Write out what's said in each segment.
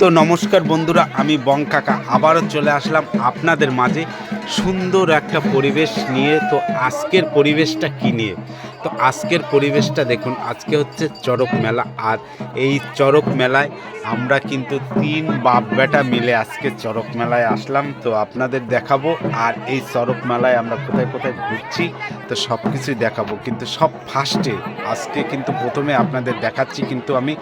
তো নমস্কার বন্ধুরা, আমি বং কাকা। আবারও চলে আসলাম আপনাদের মাঝে সুন্দর একটা পরিবেশ নিয়ে। তো আজকের পরিবেশটা কী নিয়ে? তো আজকের পরিবেশটা দেখুন, আজকে হচ্ছে চড়ক মেলা। আর এই চড়ক মেলায় আমরা কিন্তু তিন বাপ বেটা মিলে আজকে চড়ক মেলায় আসলাম। তো আপনাদের দেখাবো, আর এই চরক মেলায় আমরা কোথায় কোথায় ঘুরছি, তো সব কিছুই দেখাবো। কিন্তু সব ফার্স্টে আজকে কিন্তু প্রথমে আপনাদের দেখাচ্ছি কিন্তু আমি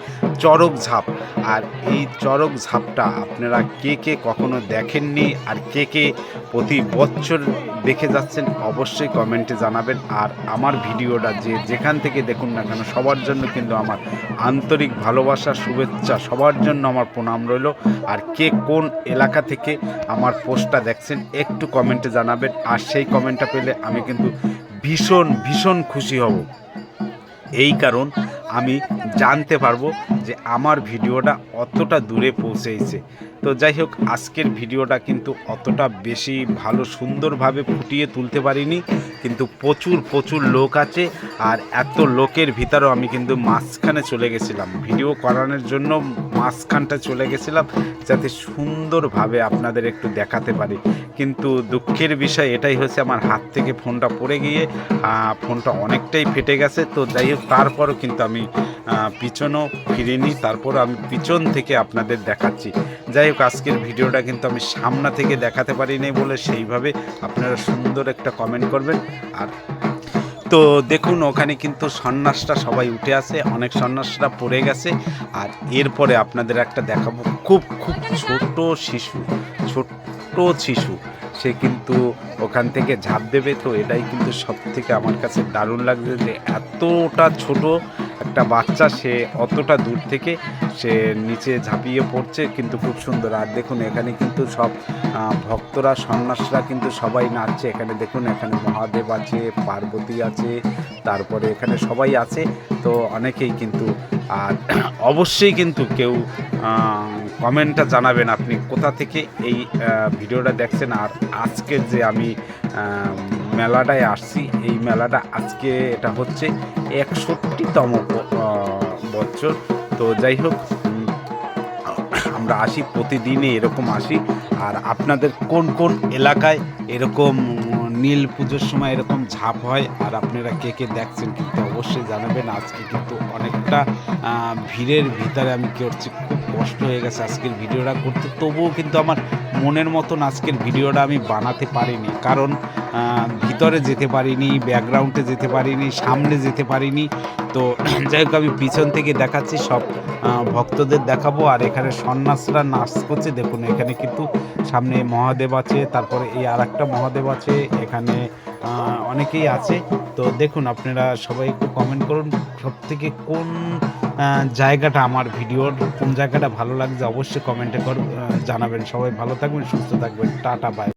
চড়ক ঝাপ। আর এই চড়ক ঝাপটা আপনারা কে কে কখনো দেখেননি, আর কে কে প্রতি বছর দেখে যাচ্ছেন, অবশ্যই কমেন্টে জানাবেন। আর আমার ভিডিওটা যে যেখান থেকে দেখুন না কেন, সবার জন্য কিন্তু আমার আন্তরিক ভালোবাসা, শুভেচ্ছা, সবার জন্য আমার প্রণাম রইল। আর কে কোন এলাকা থেকে আমার পোস্টটা দেখছেন, একটু কমেন্টে জানাবেন। আর সেই কমেন্টটা পেলে আমি কিন্তু ভীষণ ভীষণ খুশি হব। এই কারণ আমি জানতে পারব যে আমার ভিডিওটা অতটা দূরে পৌঁছেছে তো যাই হোক, আজকের ভিডিওটা কিন্তু অতটা বেশি ভালো সুন্দরভাবে ফুটিয়ে তুলতে পারিনি, কিন্তু প্রচুর প্রচুর লোক আছে আর এত লোকের ভিতরেও আমি কিন্তু মাঝখানে চলে গেছিলাম। ভিডিও করানোর জন্য মাঝখানটা চলে গেছিলাম যাতে সুন্দরভাবে আপনাদের একটু দেখাতে পারি। কিন্তু দুঃখের বিষয় এটাই হচ্ছে আমার হাত থেকে ফোনটা পড়ে গিয়ে ফোনটা অনেকটাই ফেটে গেছে। তো যাই হোক, তারপরও কিন্তু আমি পিছনও ফিরিনি তারপর আমি পিছন থেকে আপনাদের দেখাচ্ছি। যাই হোক, আজকের ভিডিওটা কিন্তু আমি সামনা থেকে দেখাতে পারিনি বলে সেইভাবে আপনারা সুন্দর একটা কমেন্ট করবেন। আর তো দেখুন, ওখানে কিন্তু সন্ন্যাসটা সবাই উঠে আসে অনেক সন্ন্যাসটা পড়ে গেছে। আর এরপরে আপনাদের একটা দেখাবো, খুব খুব ছোট শিশু, ছোট্ট শিশু, সে কিন্তু ওখান থেকে ঝাঁপ দেবে। তো এটাই কিন্তু সব থেকে আমার কাছে দারুণ লাগছে যে এতটা ছোট একটা বাচ্চা, সে অতটা দূর থেকে সে নিচে ঝাঁপিয়ে পড়ছে, কিন্তু খুব সুন্দর। আর দেখুন, এখানে কিন্তু সব ভক্তরা, সন্ন্যাসরা কিন্তু সবাই নাচছে। এখানে দেখুন, এখানে মহাদেব আছে, পার্বতী আছে, তারপরে এখানে সবাই আছে। তো অনেকেই কিন্তু, আর অবশ্যই কিন্তু কেউ কমেন্টটা জানাবেন আপনি কোথা থেকে এই ভিডিওটা দেখছেন। আর আজকে যে আমি মেলাটায় আসছি। এই মেলাটা আজকে এটা হচ্ছে একষট্টিতম বছর। তো যাই হোক আমরা আসি, প্রতিদিনই এরকম আসি। আর আপনাদের কোন কোন এলাকায় এরকম নীল পুজোর সময় এরকম ঝাঁপ হয়, আর আপনারা কে কে দেখছেন কিন্তু অবশ্যই জানাবেন। আজকে কিন্তু অনেকটা ভিড়ের ভিতরে আমি করছি, খুব কষ্ট হয়ে গেছে আজকের ভিডিওটা করতে। তবুও কিন্তু আমার মনের মতন আজকের ভিডিওটা আমি বানাতে পারিনি। কারণ ভিতরে যেতে পারিনি ব্যাকগ্রাউন্ডে যেতে পারিনি, সামনে যেতে পারিনি। তো যাই হোক, আমি পিছন থেকে দেখাচ্ছি, সব ভক্তদের দেখাবো। আর এখানে সন্ন্যাসরা নাচ করছে। দেখুন, এখানে কিন্তু সামনে মহাদেব আছে, তারপরে এই আর একটা মহাদেব আছে, এখানে অনেকেই আছে। তো দেখুন, আপনারা সবাই একটু কমেন্ট করুন সব থেকে কোন জায়গাটা আমার ভিডিওর, কোন জায়গাটা ভালো লাগছে, অবশ্যই কমেন্টে কর জানাবেন। সবাই ভালো থাকবেন, সুস্থ থাকবেন। Tata bye